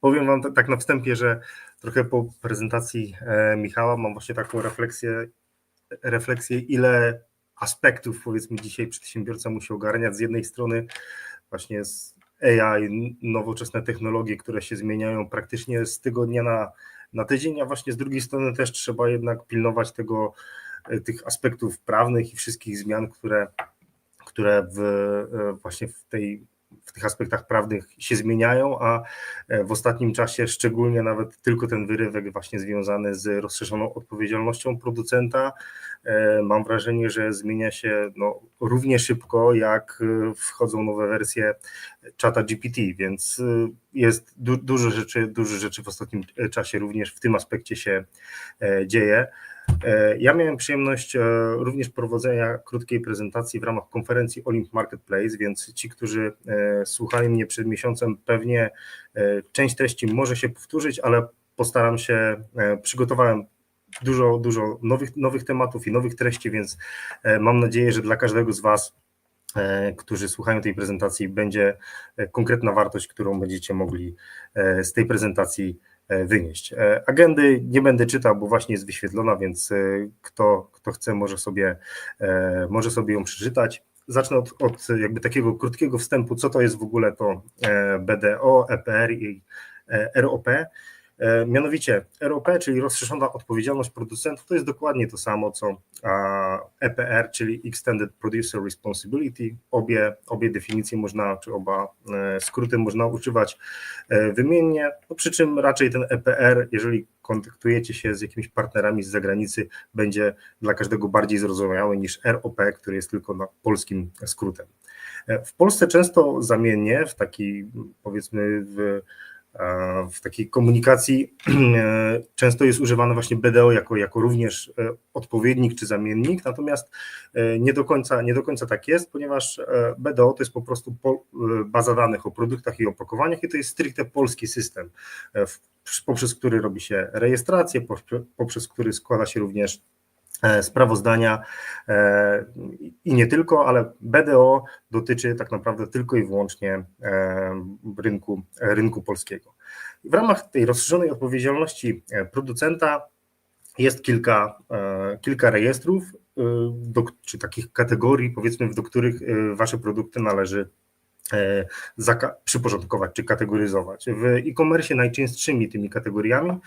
Powiem Wam tak na wstępie, że trochę po prezentacji e, Michała mam właśnie taką refleksję, refleksję ile aspektów powiedzmy dzisiaj przedsiębiorca musi ogarniać. Z jednej strony właśnie z AI, nowoczesne technologie, które się zmieniają praktycznie z tygodnia na, na tydzień, a właśnie z drugiej strony też trzeba jednak pilnować tego, e, tych aspektów prawnych i wszystkich zmian, które, które w, e, właśnie w tej w tych aspektach prawnych się zmieniają, a e, w ostatnim czasie szczególnie nawet tylko ten wyrywek właśnie związany z rozszerzoną odpowiedzialnością producenta, e, mam wrażenie, że zmienia się no, równie szybko, jak e, wchodzą nowe wersje czata GPT, więc jest du dużo rzeczy, dużo rzeczy w ostatnim czasie również w tym aspekcie się dzieje. E, ja miałem przyjemność e, również prowadzenia krótkiej prezentacji w ramach konferencji Olymp Marketplace, więc ci, którzy e, słuchali mnie przed miesiącem, pewnie część treści może się powtórzyć, ale postaram się, przygotowałem dużo, dużo nowych, nowych tematów i nowych treści, więc mam nadzieję, że dla każdego z Was, którzy słuchają tej prezentacji, będzie konkretna wartość, którą będziecie mogli z tej prezentacji wynieść. E, agendy nie będę czytał, bo właśnie jest wyświetlona, więc e, kto, kto chce, może sobie, może sobie ją przeczytać. Zacznę od, od jakby takiego krótkiego wstępu, co to jest w ogóle to BDO, EPR i ROP. E, mianowicie ROP, czyli rozszerzona odpowiedzialność producentów, to jest dokładnie to samo co EPR, czyli Extended Producer Responsibility. Obie, obie definicje można, czy oba e, skróty można używać e, wymiennie, no przy czym raczej ten EPR, jeżeli kontaktujecie się z jakimiś partnerami z zagranicy, będzie dla każdego bardziej zrozumiały niż ROP, który jest tylko na polskim skrótem. W Polsce często zamiennie, w taki powiedzmy w w takiej komunikacji e, często jest używane właśnie BDO jako, jako również e, odpowiednik czy zamiennik, natomiast e, nie do, końca, nie do końca tak jest, ponieważ BDO to jest po prostu baza danych o produktach i opakowaniach i to jest stricte polski system, poprzez który robi się rejestrację, poprzez który składa się również sprawozdania e, i nie tylko, ale BDO dotyczy tak naprawdę tylko i wyłącznie e, rynku, rynku polskiego. W ramach tej rozszerzonej odpowiedzialności producenta jest kilka, kilka rejestrów, do, czy takich kategorii, powiedzmy, do których wasze produkty należy E, przyporządkować czy kategoryzować. W e-commerce najczęstszymi tymi kategoriami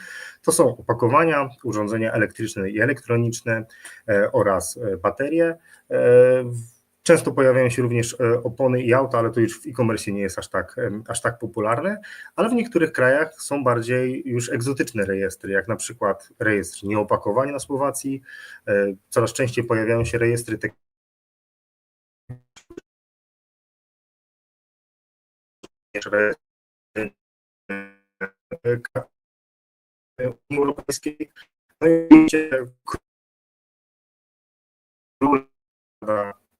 to są opakowania, urządzenia elektryczne i elektroniczne e, oraz e, baterie. Często pojawiają się również opony i auta, ale to już w e-commerce nie jest aż tak, aż tak popularne, ale w niektórych krajach są bardziej już egzotyczne rejestry, jak na przykład rejestr nieopakowań na Słowacji. Coraz częściej pojawiają się rejestry Unii Europejskiej. No i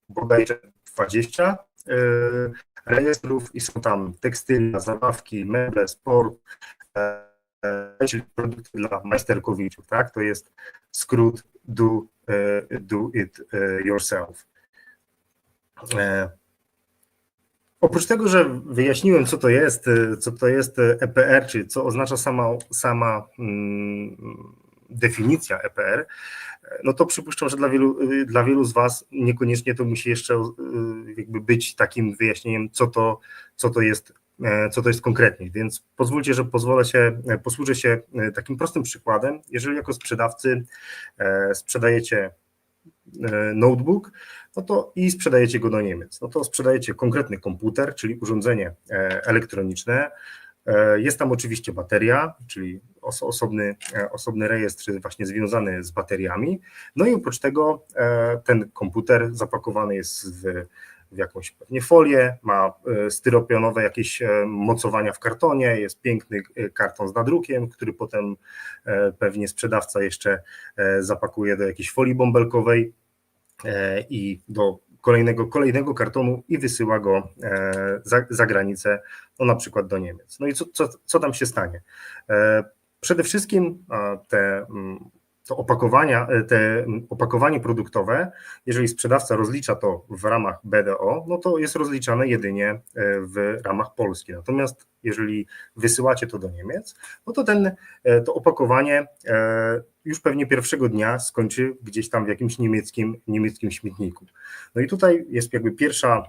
bodajże 20 e, rejestrów i są tam tekstylia, zabawki, meble, sport, e, czyli produkty dla majsterkowiczów, tak? To jest skrót do, e, do it yourself. Oprócz tego, że wyjaśniłem, co to jest, y, co to jest EPR, czyli co oznacza sama, sama mm, definicja EPR, no to przypuszczam, że dla wielu, y, dla wielu z Was niekoniecznie to musi jeszcze y, jakby być takim wyjaśnieniem, co to, co to jest e, co to jest konkretnie, więc pozwólcie, że pozwolę się, e, posłużę się e, takim prostym przykładem. Jeżeli jako sprzedawcy sprzedajecie notebook, no to i sprzedajecie go do Niemiec. No to sprzedajecie konkretny komputer, czyli urządzenie e, elektroniczne. E, jest tam oczywiście bateria, czyli osobny, e, osobny rejestr właśnie związany z bateriami. No i oprócz tego ten komputer zapakowany jest w, w jakąś pewnie folię, ma styropianowe jakieś mocowania w kartonie, jest piękny karton z nadrukiem, który potem pewnie sprzedawca jeszcze zapakuje do jakiejś folii bąbelkowej i do kolejnego, kolejnego kartonu i wysyła go e, za, za granicę, no na przykład do Niemiec. No i co, co, co tam się stanie? E, przede wszystkim te mm, to opakowania, e, te opakowanie produktowe, jeżeli sprzedawca rozlicza to w ramach BDO, no to jest rozliczane jedynie e, w ramach Polski. Natomiast jeżeli wysyłacie to do Niemiec, no to ten, e, to opakowanie już pewnie pierwszego dnia skończy gdzieś tam w jakimś niemieckim, niemieckim śmietniku. No i tutaj jest jakby pierwsza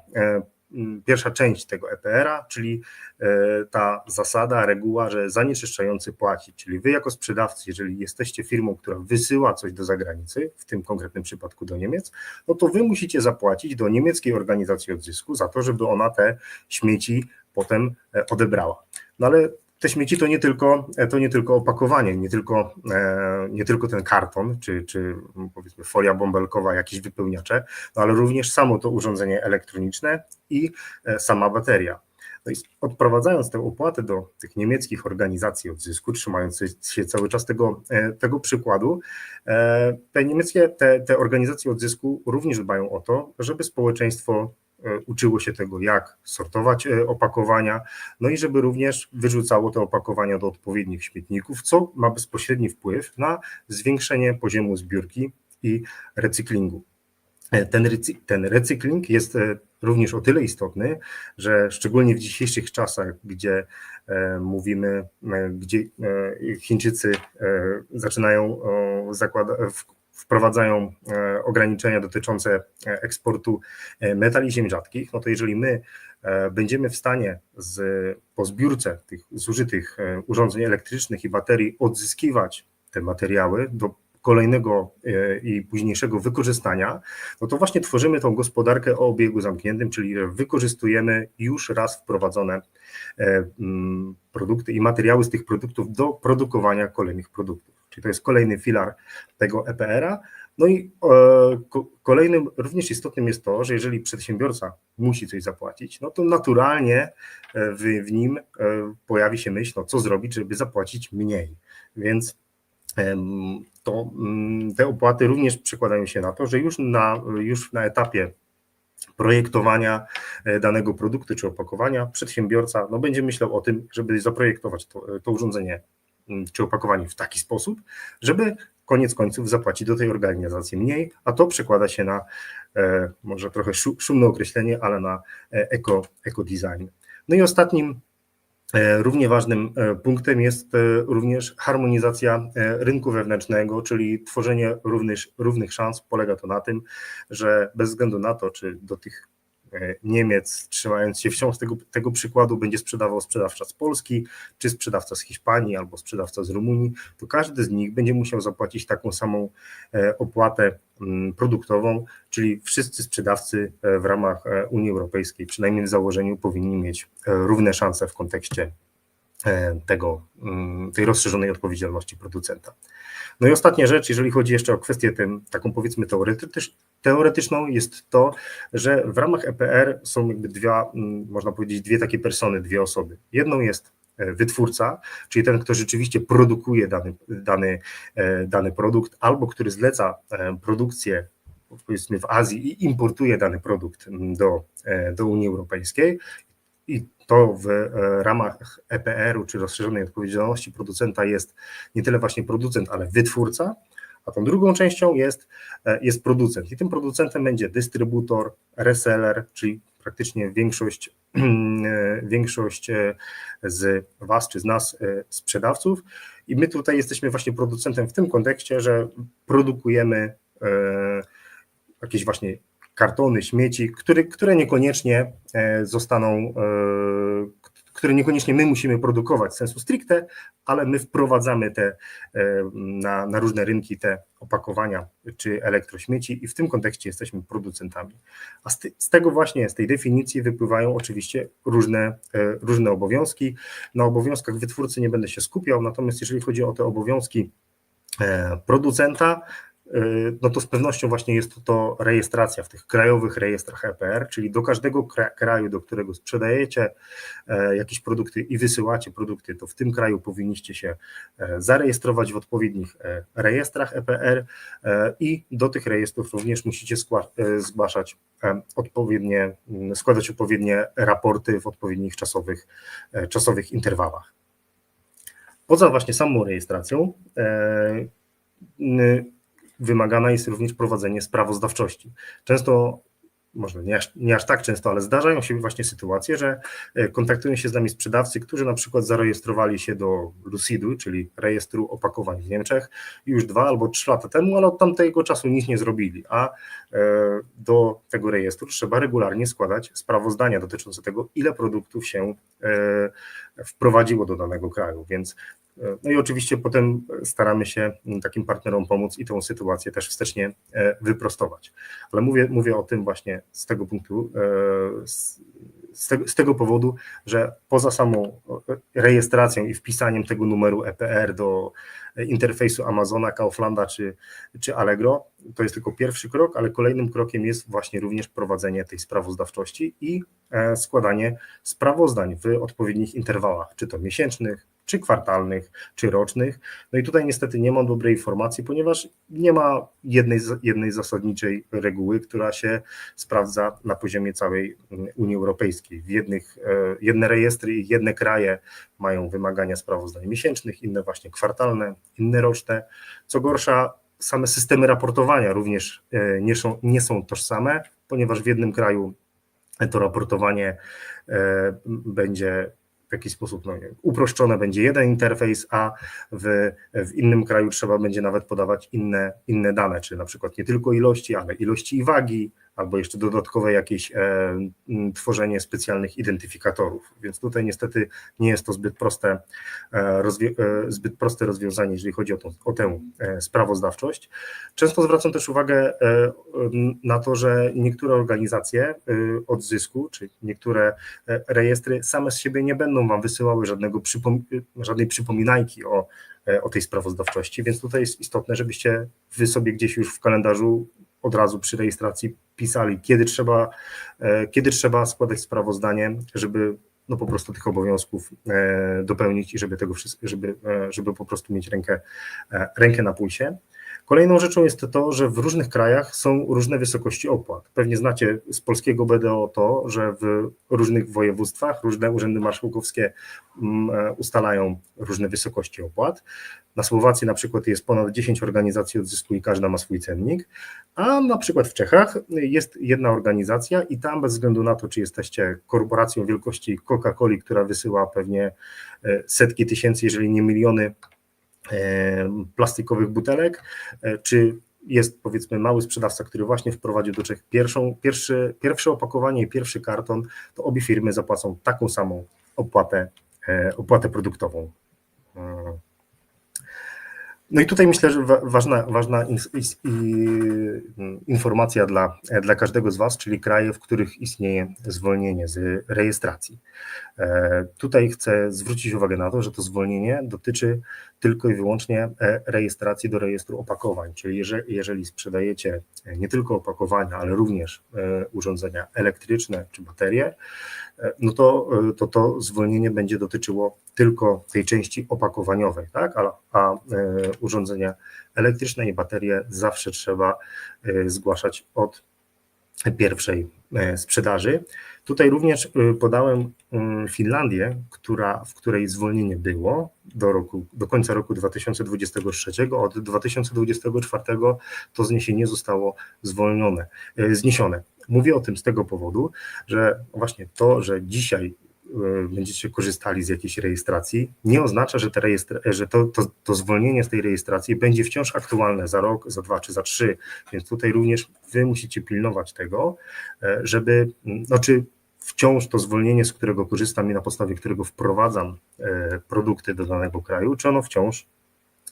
pierwsza część tego EPR-a, czyli e, ta zasada, reguła, że zanieczyszczający płaci. Czyli wy jako sprzedawcy, jeżeli jesteście firmą, która wysyła coś do zagranicy, w tym konkretnym przypadku do Niemiec, no to wy musicie zapłacić do niemieckiej organizacji odzysku za to, żeby ona te śmieci potem e, odebrała. No ale te śmieci to nie tylko, to nie tylko opakowanie, nie tylko, e, nie tylko ten karton, czy, czy powiedzmy folia bąbelkowa, jakieś wypełniacze, no ale również samo to urządzenie elektroniczne i e, sama bateria. No i odprowadzając tę opłatę do tych niemieckich organizacji odzysku, trzymając się cały czas tego, e, tego przykładu, te niemieckie, te, te organizacje odzysku również dbają o to, żeby społeczeństwo E, uczyło się tego, jak sortować e, opakowania, no i żeby również wyrzucało te opakowania do odpowiednich śmietników, co ma bezpośredni wpływ na zwiększenie poziomu zbiórki i recyklingu. E, ten, ten recykling jest również o tyle istotny, że szczególnie w dzisiejszych czasach, gdzie mówimy, gdzie Chińczycy zaczynają zakładać, wprowadzają e, ograniczenia dotyczące e, eksportu e, metali ziem rzadkich, no to jeżeli my będziemy w stanie z, po zbiórce tych zużytych urządzeń elektrycznych i baterii odzyskiwać te materiały do kolejnego i późniejszego wykorzystania, no to właśnie tworzymy tą gospodarkę o obiegu zamkniętym, czyli wykorzystujemy już raz wprowadzone produkty i materiały z tych produktów do produkowania kolejnych produktów. Czyli to jest kolejny filar tego EPR-a. No i e, kolejnym również istotnym jest to, że jeżeli przedsiębiorca musi coś zapłacić, no to naturalnie e, w, w nim e, pojawi się myśl, no co zrobić, żeby zapłacić mniej. Więc to, mm, te opłaty również przekładają się na to, że już na, już na etapie projektowania danego produktu czy opakowania przedsiębiorca no, będzie myślał o tym, żeby zaprojektować to, to urządzenie czy opakowanie w taki sposób, żeby koniec końców zapłacić do tej organizacji mniej, a to przekłada się na e, może trochę szumne określenie, ale na e, eko, design. No i ostatnim e, Równie ważnym punktem jest również harmonizacja rynku wewnętrznego, czyli tworzenie równych, równych szans. Polega to na tym, że bez względu na to, czy do tych Niemiec, trzymając się wciąż tego, tego przykładu, będzie sprzedawał sprzedawca z Polski, czy sprzedawca z Hiszpanii, albo sprzedawca z Rumunii, to każdy z nich będzie musiał zapłacić taką samą e, opłatę mm, produktową, czyli wszyscy sprzedawcy e, w ramach Unii Europejskiej, przynajmniej w założeniu, powinni mieć równe szanse w kontekście tego, mm, tej rozszerzonej odpowiedzialności producenta. No i ostatnia rzecz, jeżeli chodzi jeszcze o kwestię tym, taką powiedzmy teoretycz, teoretyczną, jest to, że w ramach EPR są jakby dwie, mm, można powiedzieć, dwie takie persony, dwie osoby. Jedną jest e, wytwórca, czyli ten, kto rzeczywiście produkuje dany, dany, e, dany produkt, albo który zleca e, produkcję powiedzmy w Azji i importuje dany produkt mm, do, do Unii Europejskiej i to w e, ramach EPR-u czy rozszerzonej odpowiedzialności producenta jest nie tyle właśnie producent, ale wytwórca, a tą drugą częścią jest, e, jest producent. I tym producentem będzie dystrybutor, reseller, czyli praktycznie większość, e, większość z Was czy z nas sprzedawców. I my tutaj jesteśmy właśnie producentem w tym kontekście, że produkujemy jakieś właśnie kartony, śmieci, które, które niekoniecznie e, zostaną, e, które niekoniecznie my musimy produkować sensu stricte, ale my wprowadzamy te e, na, na różne rynki te opakowania czy elektrośmieci i w tym kontekście jesteśmy producentami. A z, ty, z tego właśnie, z tej definicji wypływają oczywiście różne, różne obowiązki. Na obowiązkach wytwórcy nie będę się skupiał, natomiast jeżeli chodzi o te obowiązki producenta, no to z pewnością właśnie jest to, to rejestracja w tych krajowych rejestrach EPR, czyli do każdego kraju, do którego sprzedajecie e, jakieś produkty i wysyłacie produkty, to w tym kraju powinniście się e, zarejestrować w odpowiednich e, rejestrach EPR i do tych rejestrów również musicie zgłaszać odpowiednie, składać odpowiednie raporty w odpowiednich czasowych, czasowych interwałach. Poza właśnie samą rejestracją, wymagana jest również prowadzenie sprawozdawczości. Często może nie aż, nie aż tak często, ale zdarzają się właśnie sytuacje, że e, kontaktują się z nami sprzedawcy, którzy na przykład zarejestrowali się do Lucidu, czyli rejestru opakowań w Niemczech już dwa albo trzy lata temu, ale od tamtego czasu nic nie zrobili, a e, do tego rejestru trzeba regularnie składać sprawozdania dotyczące tego, ile produktów się e, wprowadziło do danego kraju, więc no i oczywiście potem staramy się takim partnerom pomóc i tą sytuację też wstecznie wyprostować. Ale mówię, mówię o tym właśnie z tego punktu, e, z tego, z tego powodu, że poza samą rejestracją i wpisaniem tego numeru EPR do interfejsu Amazona, Kauflanda czy, czy Allegro, to jest tylko pierwszy krok, ale kolejnym krokiem jest właśnie również prowadzenie tej sprawozdawczości i e, składanie sprawozdań w odpowiednich interwałach, czy to miesięcznych, czy kwartalnych, czy rocznych. No i tutaj niestety nie mam dobrej informacji, ponieważ nie ma jednej, jednej zasadniczej reguły, która się sprawdza na poziomie całej mm, Unii Europejskiej. W jednych, e, jedne rejestry i jedne kraje mają wymagania sprawozdań miesięcznych, inne właśnie kwartalne, inne roczne. Co gorsza, same systemy raportowania również e, nie są, nie są tożsame, ponieważ w jednym kraju to raportowanie e, będzie w jakiś sposób no, uproszczone będzie jeden interfejs, a w, w innym kraju trzeba będzie nawet podawać inne, inne dane, czy na przykład nie tylko ilości, ale ilości i wagi, albo jeszcze dodatkowe jakieś e, tworzenie specjalnych identyfikatorów. Więc tutaj niestety nie jest to zbyt proste, e, e, zbyt proste rozwiązanie, jeżeli chodzi o, to, o tę sprawozdawczość. Często zwracam też uwagę na to, że niektóre organizacje odzysku, czy niektóre rejestry same z siebie nie będą Wam wysyłały żadnego przypom żadnej przypominajki o o tej sprawozdawczości, więc tutaj jest istotne, żebyście wy sobie gdzieś już w kalendarzu od razu przy rejestracji pisali, kiedy trzeba, e, kiedy trzeba składać sprawozdanie, żeby no po prostu tych obowiązków e, dopełnić i żeby tego żeby, e, żeby po prostu mieć rękę, rękę na pulsie. Kolejną rzeczą jest to, że w różnych krajach są różne wysokości opłat. Pewnie znacie z polskiego BDO to, że w różnych województwach różne urzędy marszałkowskie mm, e, ustalają różne wysokości opłat. Na Słowacji na przykład jest ponad 10 organizacji odzysku i każda ma swój cennik, a na przykład w Czechach jest jedna organizacja i tam bez względu na to, czy jesteście korporacją wielkości Coca-Coli, która wysyła pewnie e, setki tysięcy, jeżeli nie miliony plastikowych butelek, e, czy jest powiedzmy mały sprzedawca, który właśnie wprowadził do Czech pierwszą, pierwszy, pierwsze opakowanie i pierwszy karton, to obie firmy zapłacą taką samą opłatę, e, opłatę produktową. No i tutaj myślę, że ważna, ważna informacja dla, dla każdego z Was, czyli kraje, w których istnieje zwolnienie z rejestracji. E, tutaj chcę zwrócić uwagę na to, że to zwolnienie dotyczy tylko i wyłącznie e, rejestracji do rejestru opakowań, czyli jeżeli, sprzedajecie nie tylko opakowania, ale również e, urządzenia elektryczne czy baterie, no to, to to zwolnienie będzie dotyczyło tylko tej części opakowaniowej, tak? a, a urządzenia elektryczne i baterie zawsze trzeba zgłaszać od pierwszej sprzedaży. Tutaj również y, podałem y, Finlandię, która, w której zwolnienie było do, roku, do końca roku 2023. Od 2024 to zniesienie zostało zwolnione, y, zniesione. Mówię o tym z tego powodu, że właśnie to, że dzisiaj będziecie korzystali z jakiejś rejestracji, nie oznacza, że, te rejestr- że to, to, to, zwolnienie z tej rejestracji będzie wciąż aktualne za rok, za dwa czy za trzy. Więc tutaj również wy musicie pilnować tego, żeby, znaczy wciąż to zwolnienie, z którego korzystam i na podstawie którego wprowadzam e, produkty do danego kraju, czy ono wciąż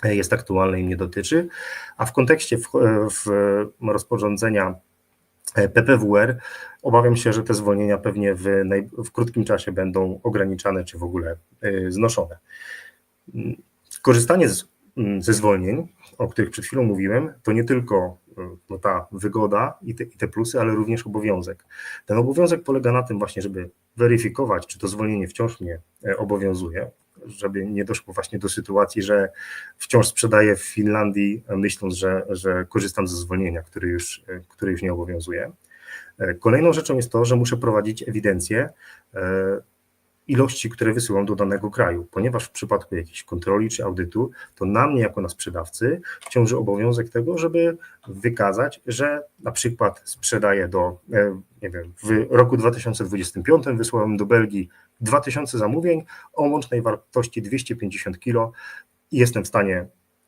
e, jest aktualne i mnie dotyczy, a w kontekście w, e, w rozporządzenia PPWR obawiam się, że te zwolnienia pewnie w, naj, w krótkim czasie będą ograniczane czy w ogóle znoszone. Korzystanie z, ze zwolnień, o których przed chwilą mówiłem, to nie tylko no ta wygoda i te, i te plusy, ale również obowiązek. Ten obowiązek polega na tym właśnie, żeby weryfikować, czy to zwolnienie wciąż mnie e, obowiązuje, żeby nie doszło właśnie do sytuacji, że wciąż sprzedaję w Finlandii, e, myśląc, że, że korzystam ze zwolnienia, który już, e, który już nie obowiązuje. Kolejną rzeczą jest to, że muszę prowadzić ewidencję ilości, które wysyłam do danego kraju, ponieważ w przypadku jakiejś kontroli czy audytu, to na mnie jako na sprzedawcy ciąży obowiązek tego, żeby wykazać, że na przykład sprzedaję do, e, nie wiem, w roku 2025 wysłałem do Belgii 2000 zamówień o łącznej wartości 250 kg i jestem w stanie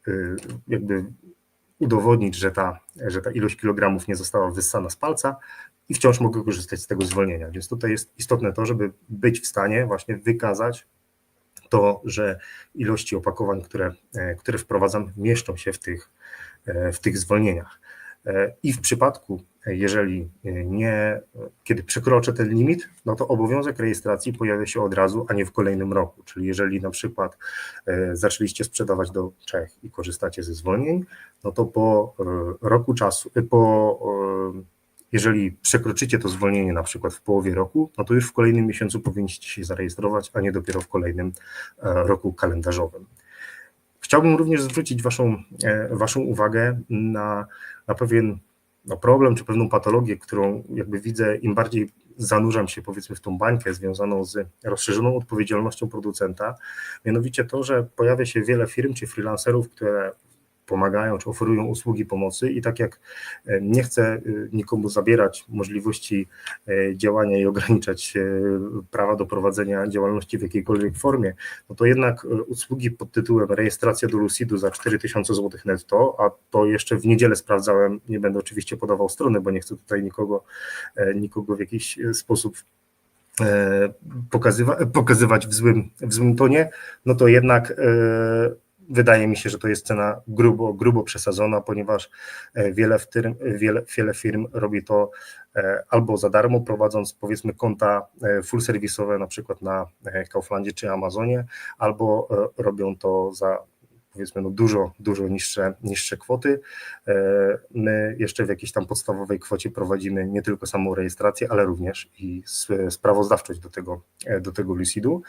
y, jakby udowodnić, że ta, że ta ilość kilogramów nie została wyssana z palca i wciąż mogę korzystać z tego zwolnienia. Więc tutaj jest istotne to, żeby być w stanie właśnie wykazać to, że ilości opakowań, które, e, które wprowadzam, mieszczą się w tych, e, w tych zwolnieniach. E, I w przypadku, jeżeli nie, kiedy przekroczę ten limit, no to obowiązek rejestracji pojawia się od razu, a nie w kolejnym roku. Czyli jeżeli na przykład zaczęliście sprzedawać do Czech i korzystacie ze zwolnień, no to po roku czasu, po jeżeli przekroczycie to zwolnienie na przykład w połowie roku, no to już w kolejnym miesiącu powinniście się zarejestrować, a nie dopiero w kolejnym e, roku kalendarzowym. Chciałbym również zwrócić Waszą, e, waszą uwagę na, na pewien no, problem czy pewną patologię, którą jakby widzę, im bardziej zanurzam się powiedzmy w tą bańkę związaną z rozszerzoną odpowiedzialnością producenta, mianowicie to, że pojawia się wiele firm czy freelancerów, które pomagają czy oferują usługi pomocy i tak jak e, nie chcę e, nikomu zabierać możliwości e, działania i ograniczać prawa do prowadzenia działalności w jakiejkolwiek formie, no to jednak usługi pod tytułem rejestracja do Lucidu za 4000 zł netto, a to jeszcze w niedzielę sprawdzałem, nie będę oczywiście podawał strony, bo nie chcę tutaj nikogo, nikogo w jakiś sposób pokazywa, pokazywać w złym, w złym tonie, no to jednak Wydaje mi się, że to jest cena grubo, grubo przesadzona, ponieważ e, wiele firm, wiele, wiele firm robi to e, albo za darmo, prowadząc powiedzmy konta e, full serwisowe na przykład na Kauflandzie czy Amazonie, albo robią to za powiedzmy no dużo, dużo niższe, niższe kwoty. My jeszcze w jakiejś tam podstawowej kwocie prowadzimy nie tylko samą rejestrację, ale również i sprawozdawczość do tego, do tego Lucidu.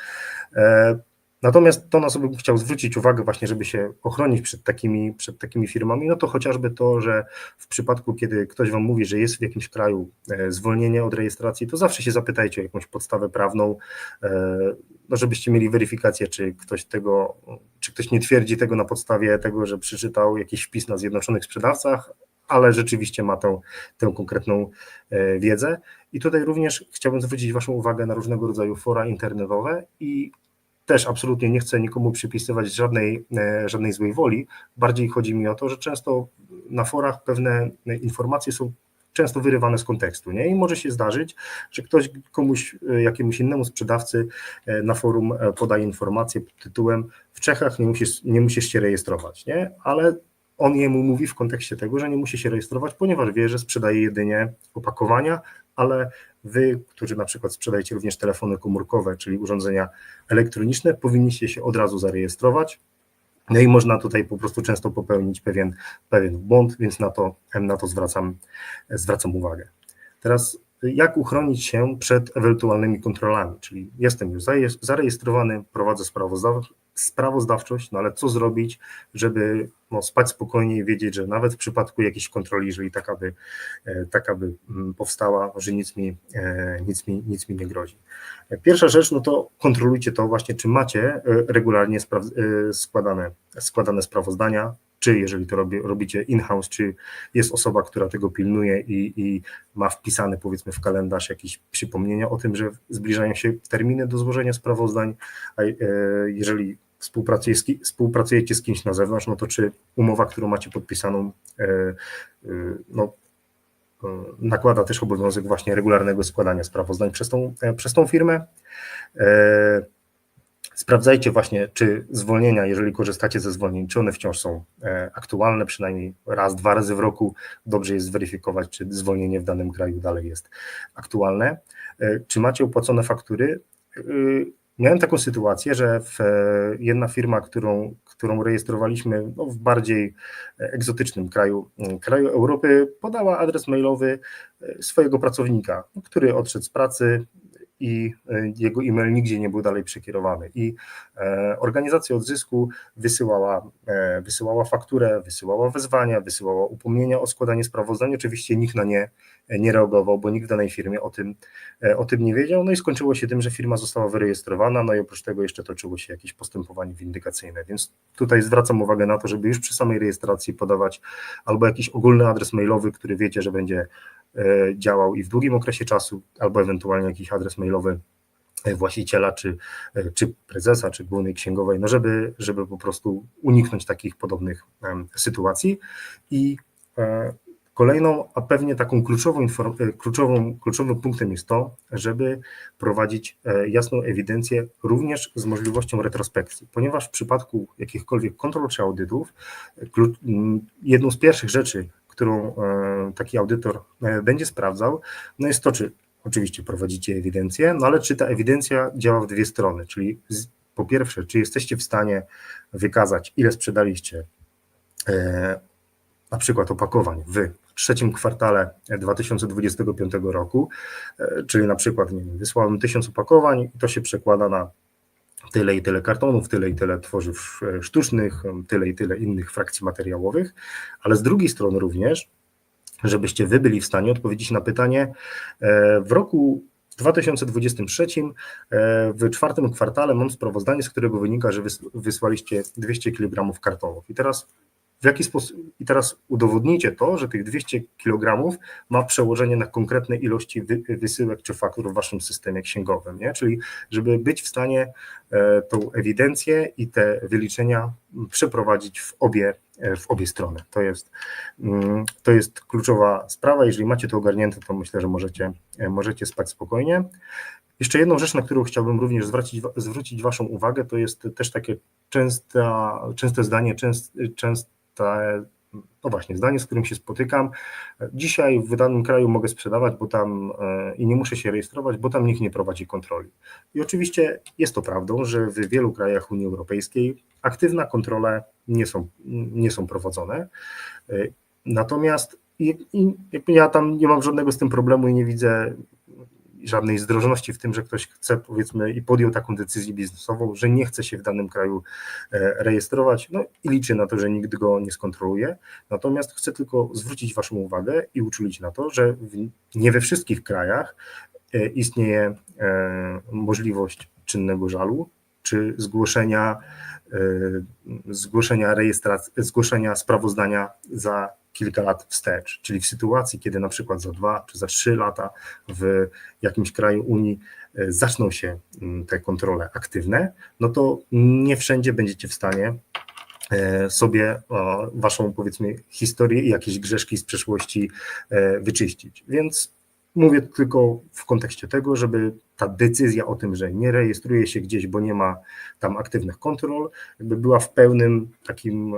Natomiast to, na co bym chciał zwrócić uwagę, właśnie, żeby się ochronić przed takimi, przed takimi firmami, no to chociażby to, że w przypadku, kiedy ktoś Wam mówi, że jest w jakimś kraju e, zwolnienie od rejestracji, to zawsze się zapytajcie o jakąś podstawę prawną, e, no żebyście mieli weryfikację, czy ktoś tego, czy ktoś nie twierdzi tego na podstawie tego, że przeczytał jakiś wpis na Zjednoczonych Sprzedawcach, ale rzeczywiście ma tę, tę konkretną e, wiedzę. I tutaj również chciałbym zwrócić Waszą uwagę na różnego rodzaju fora internetowe i też absolutnie nie chcę nikomu przypisywać żadnej, e, żadnej złej woli. Bardziej chodzi mi o to, że często na forach pewne informacje są często wyrywane z kontekstu, nie? I może się zdarzyć, że ktoś komuś, e, jakiemuś innemu sprzedawcy e, na forum podaje informację pod tytułem w Czechach nie musisz, nie musisz się rejestrować, nie? Ale on jemu mówi w kontekście tego, że nie musi się rejestrować, ponieważ wie, że sprzedaje jedynie opakowania, ale wy, którzy na przykład sprzedajecie również telefony komórkowe, czyli urządzenia elektroniczne, powinniście się od razu zarejestrować. No i można tutaj po prostu często popełnić pewien, pewien błąd, więc na to, na to zwracam, zwracam uwagę. Teraz jak uchronić się przed ewentualnymi kontrolami, czyli jestem już zarejestrowany, prowadzę sprawozdawczość, no ale co zrobić, żeby no, spać spokojnie i wiedzieć, że nawet w przypadku jakiejś kontroli, jeżeli taka by, e, taka by mm, powstała, że nic mi, e, nic, mi, nic mi nie grozi. Pierwsza rzecz, no to kontrolujcie to właśnie, czy macie e, regularnie składane, składane sprawozdania, czy jeżeli to robi, robicie in-house, czy jest osoba, która tego pilnuje i, i, ma wpisane powiedzmy w kalendarz jakieś przypomnienia o tym, że zbliżają się terminy do złożenia sprawozdań, a jeżeli współpracujecie z kimś na zewnątrz, no to czy umowa, którą macie podpisaną, e, e, no, e, nakłada też obowiązek właśnie regularnego składania sprawozdań przez tą, przez tą firmę. Sprawdzajcie właśnie, czy zwolnienia, jeżeli korzystacie ze zwolnień, czy one wciąż są aktualne, przynajmniej raz, dwa razy w roku. Dobrze jest zweryfikować, czy zwolnienie w danym kraju dalej jest aktualne. Czy macie opłacone faktury? Miałem taką sytuację, że w, e, jedna firma, którą, którą rejestrowaliśmy no, w bardziej egzotycznym kraju, kraju Europy, podała adres mailowy e, swojego pracownika, który odszedł z pracy i jego e-mail nigdzie nie był dalej przekierowany. I e, organizacja odzysku wysyłała, e, wysyłała fakturę, wysyłała wezwania, wysyłała upomnienia o składanie sprawozdań. Oczywiście nikt na nie nie reagował, bo nikt w danej firmie o tym, o tym nie wiedział. No i skończyło się tym, że firma została wyrejestrowana, no i oprócz tego jeszcze toczyło się jakieś postępowanie windykacyjne. Więc tutaj zwracam uwagę na to, żeby już przy samej rejestracji podawać albo jakiś ogólny adres mailowy, który wiecie, że będzie E, działał i w długim okresie czasu, albo ewentualnie jakiś adres mailowy e, właściciela, czy, e, czy prezesa, czy głównej księgowej, no żeby, żeby po prostu uniknąć takich podobnych sytuacji. I kolejną, a pewnie taką kluczową, kluczową, kluczowym punktem jest to, żeby prowadzić jasną ewidencję również z możliwością retrospekcji, ponieważ w przypadku jakichkolwiek kontrol czy audytów, jedną z pierwszych rzeczy, którą e, taki audytor e, będzie sprawdzał, no jest to, czy oczywiście prowadzicie ewidencję, no ale czy ta ewidencja działa w dwie strony, czyli po pierwsze, czy jesteście w stanie wykazać, ile sprzedaliście e, na przykład opakowań w trzecim kwartale 2025 roku, czyli na przykład nie wiem, wysłałem tysiąc opakowań i to się przekłada na tyle i tyle kartonów, tyle i tyle tworzyw e, sztucznych, tyle i tyle innych frakcji materiałowych, ale z drugiej strony również, żebyście wy byli w stanie odpowiedzieć na pytanie e, w roku 2023 e, w czwartym kwartale mam sprawozdanie, z którego wynika, że wysłaliście 200 kg kartonów. I teraz w jaki sposób, i teraz udowodnijcie to, że tych 200 kg ma przełożenie na konkretne ilości wysyłek czy faktur w waszym systemie księgowym, nie? czyli żeby być w stanie e, tą ewidencję i te wyliczenia przeprowadzić w obie, w obie strony. To jest, mm, to jest kluczowa sprawa. Jeżeli macie to ogarnięte, to myślę, że możecie, e, możecie spać spokojnie. Jeszcze jedną rzecz, na którą chciałbym również zwrócić, zwrócić Waszą uwagę, to jest też takie częsta, częste zdanie, częst, częst, te, no właśnie, zdanie, z którym się spotykam. Dzisiaj w danym kraju mogę sprzedawać, bo tam e, i nie muszę się rejestrować, bo tam nikt nie prowadzi kontroli. I oczywiście jest to prawdą, że w wielu krajach Unii Europejskiej aktywne kontrole nie są, nie są prowadzone. E, natomiast i, i ja tam nie mam żadnego z tym problemu i nie widzę żadnej zdrożności w tym, że ktoś chce, powiedzmy, i podjął taką decyzję biznesową, że nie chce się w danym kraju e, rejestrować, no i liczy na to, że nikt go nie skontroluje. Natomiast chcę tylko zwrócić Waszą uwagę i uczulić na to, że nie we wszystkich krajach e, istnieje e, możliwość czynnego żalu czy zgłoszenia, zgłoszenia rejestracji, zgłoszenia sprawozdania za kilka lat wstecz, czyli w sytuacji, kiedy na przykład za dwa czy za trzy lata w jakimś kraju Unii e, zaczną się mm, te kontrole aktywne, no to nie wszędzie będziecie w stanie e, sobie waszą powiedzmy historię i jakieś grzeszki z przeszłości e, wyczyścić. Więc mówię tylko w kontekście tego, żeby ta decyzja o tym, że nie rejestruje się gdzieś, bo nie ma tam aktywnych kontrol, jakby była w pełnym takim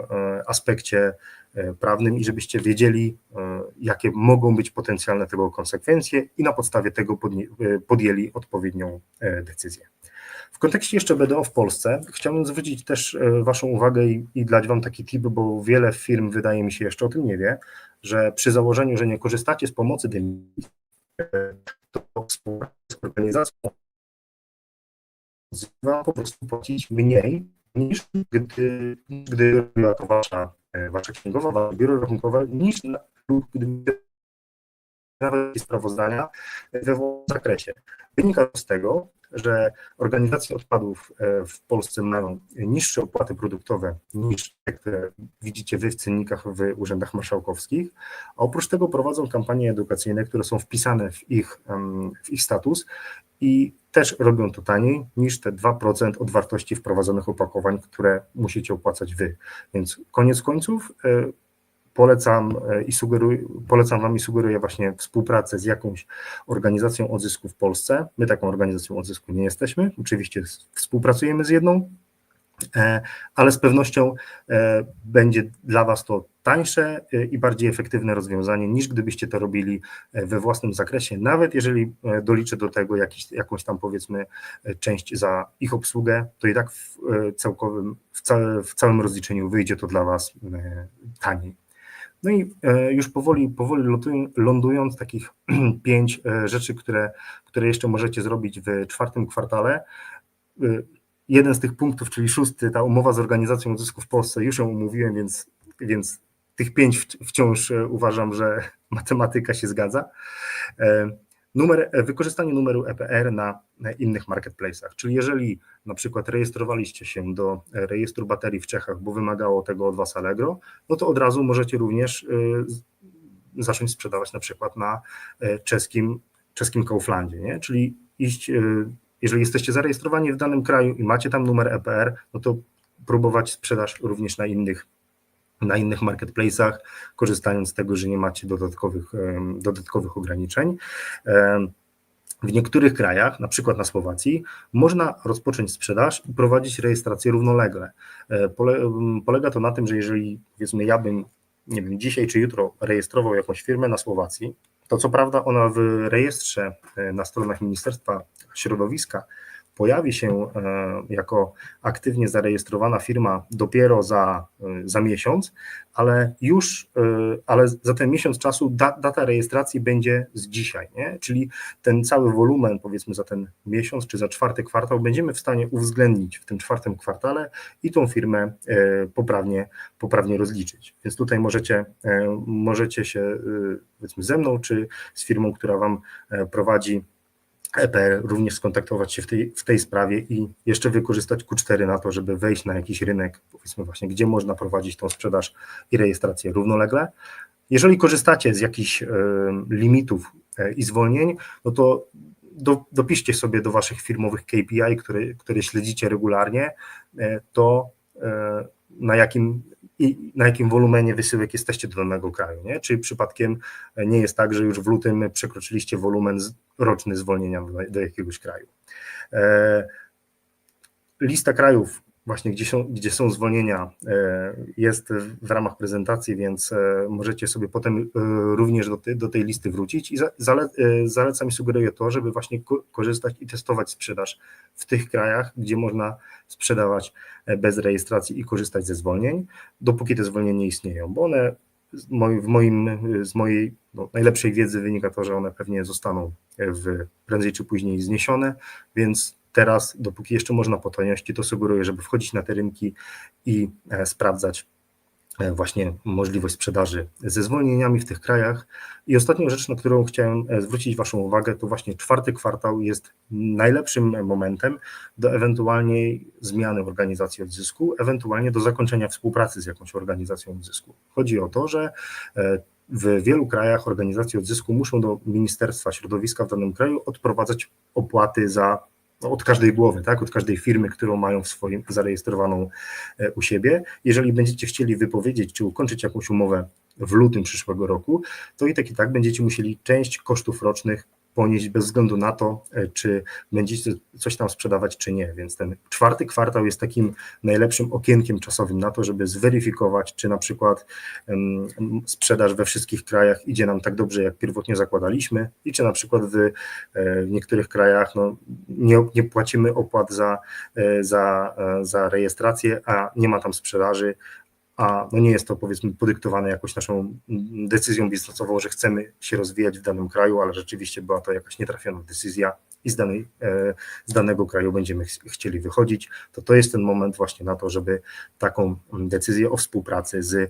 aspekcie prawnym i żebyście wiedzieli, e, jakie mogą być potencjalne tego konsekwencje i na podstawie tego e, podjęli odpowiednią decyzję. W kontekście jeszcze BDO w Polsce chciałbym zwrócić też Waszą uwagę i, i dać Wam taki tip, bo wiele firm wydaje mi się jeszcze o tym nie wie, że przy założeniu, że nie korzystacie z pomocy dymisji, to z organizacją po prostu płacić mniej niż gdy, gdy to Wasza E, wasza księgowa, biuro rachunkowe, niż lub gdyby nawet sprawozdania we zakresie. Wynika z tego, że organizacje odpadów e, w Polsce mają niższe opłaty produktowe niż te, które widzicie wy w cennikach w urzędach marszałkowskich, a oprócz tego prowadzą kampanie edukacyjne, które są wpisane w ich, w ich status i też robią to taniej niż te 2% od wartości wprowadzonych opakowań, które musicie opłacać wy. Więc koniec końców e, polecam e, i sugeruję, polecam Wam i sugeruję właśnie współpracę z jakąś organizacją odzysku w Polsce. My taką organizacją odzysku nie jesteśmy. Oczywiście współpracujemy z jedną, E, ale z pewnością e, będzie dla Was to tańsze i bardziej efektywne rozwiązanie niż gdybyście to robili we własnym zakresie, nawet jeżeli doliczę do tego jakiś, jakąś tam powiedzmy część za ich obsługę, to i tak w, całkowym, w całym rozliczeniu wyjdzie to dla Was taniej. No i e, już powoli, powoli lądując takich pięć e, rzeczy, które, które jeszcze możecie zrobić w czwartym kwartale. E, jeden z tych punktów, czyli szósty, ta umowa z organizacją odzysku w Polsce, już ją umówiłem, więc, więc tych pięć wciąż uważam, że matematyka się zgadza. Numer, wykorzystanie numeru EPR na innych marketplace'ach, czyli jeżeli na przykład rejestrowaliście się do rejestru baterii w Czechach, bo wymagało tego od Was Allegro, no to od razu możecie również zacząć sprzedawać na przykład na czeskim, czeskim Kauflandzie, nie? czyli iść, jeżeli jesteście zarejestrowani w danym kraju i macie tam numer EPR, no to próbować sprzedaż również na innych na innych marketplace'ach, korzystając z tego, że nie macie dodatkowych, dodatkowych ograniczeń. W niektórych krajach, na przykład na Słowacji, można rozpocząć sprzedaż i prowadzić rejestrację równolegle. E, pole, polega to na tym, że jeżeli powiedzmy ja bym, nie wiem, dzisiaj czy jutro rejestrował jakąś firmę na Słowacji, to co prawda ona w rejestrze e, na stronach Ministerstwa Środowiska pojawi się e, jako aktywnie zarejestrowana firma dopiero za, e, za miesiąc, ale już, e, ale za ten miesiąc czasu da, data rejestracji będzie z dzisiaj, nie? czyli ten cały wolumen powiedzmy za ten miesiąc czy za czwarty kwartał będziemy w stanie uwzględnić w tym czwartym kwartale i tą firmę poprawnie, poprawnie rozliczyć. Więc tutaj możecie, możecie się powiedzmy ze mną czy z firmą, która Wam prowadzi EPR również skontaktować się w tej, w tej sprawie i jeszcze wykorzystać Q4 na to, żeby wejść na jakiś rynek, powiedzmy właśnie, gdzie można prowadzić tą sprzedaż i rejestrację równolegle. Jeżeli korzystacie z jakichś y, limitów y, i zwolnień, no to do, dopiszcie sobie do waszych firmowych KPI, które, które śledzicie regularnie, y, to na jakim i na jakim wolumenie wysyłek jesteście do danego kraju, nie? Czy przypadkiem nie jest tak, że już w lutym przekroczyliście wolumen roczny zwolnienia do jakiegoś kraju. E, lista krajów, właśnie gdzie są, gdzie są zwolnienia, e, jest w ramach prezentacji, więc e, możecie sobie potem również do, do tej listy wrócić i zale, zalecam i sugeruję to, żeby właśnie korzystać i testować sprzedaż w tych krajach, gdzie można sprzedawać bez rejestracji i korzystać ze zwolnień, dopóki te zwolnienia istnieją, bo one w moim, z mojej no, najlepszej wiedzy wynika to, że one pewnie zostaną w, prędzej czy później zniesione, więc teraz, dopóki jeszcze można po taniości, to sugeruję, żeby wchodzić na te rynki i e, sprawdzać E, właśnie możliwość sprzedaży ze zwolnieniami w tych krajach. I ostatnią rzecz, na którą chciałem e, zwrócić Waszą uwagę, to właśnie czwarty kwartał jest najlepszym momentem do ewentualnej zmiany organizacji odzysku, ewentualnie do zakończenia współpracy z jakąś organizacją odzysku. Chodzi o to, że w wielu krajach organizacje odzysku muszą do Ministerstwa Środowiska w danym kraju odprowadzać opłaty za no, od każdej głowy, tak, od każdej firmy, którą mają w swoim zarejestrowaną e, u siebie. Jeżeli będziecie chcieli wypowiedzieć czy ukończyć jakąś umowę w lutym przyszłego roku, to i tak i tak będziecie musieli część kosztów rocznych ponieść bez względu na to, e, czy będziecie coś tam sprzedawać, czy nie. Więc ten czwarty kwartał jest takim najlepszym okienkiem czasowym na to, żeby zweryfikować, czy na przykład sprzedaż we wszystkich krajach idzie nam tak dobrze, jak pierwotnie zakładaliśmy, i czy na przykład w, e, niektórych krajach no, nie, nie płacimy opłat za, e, za, za rejestrację, a nie ma tam sprzedaży, a no nie jest to powiedzmy podyktowane jakoś naszą decyzją biznesową, że chcemy się rozwijać w danym kraju, ale rzeczywiście była to jakaś nietrafiona decyzja i z, danej, e, z danego kraju będziemy ch chcieli wychodzić, to to jest ten moment właśnie na to, żeby taką decyzję o współpracy z e,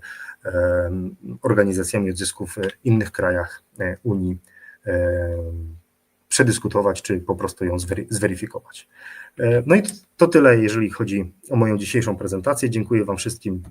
organizacjami odzysku w innych krajach e, Unii przedyskutować, czy po prostu ją zweryfikować. No i to tyle, jeżeli chodzi o moją dzisiejszą prezentację. Dziękuję Wam wszystkim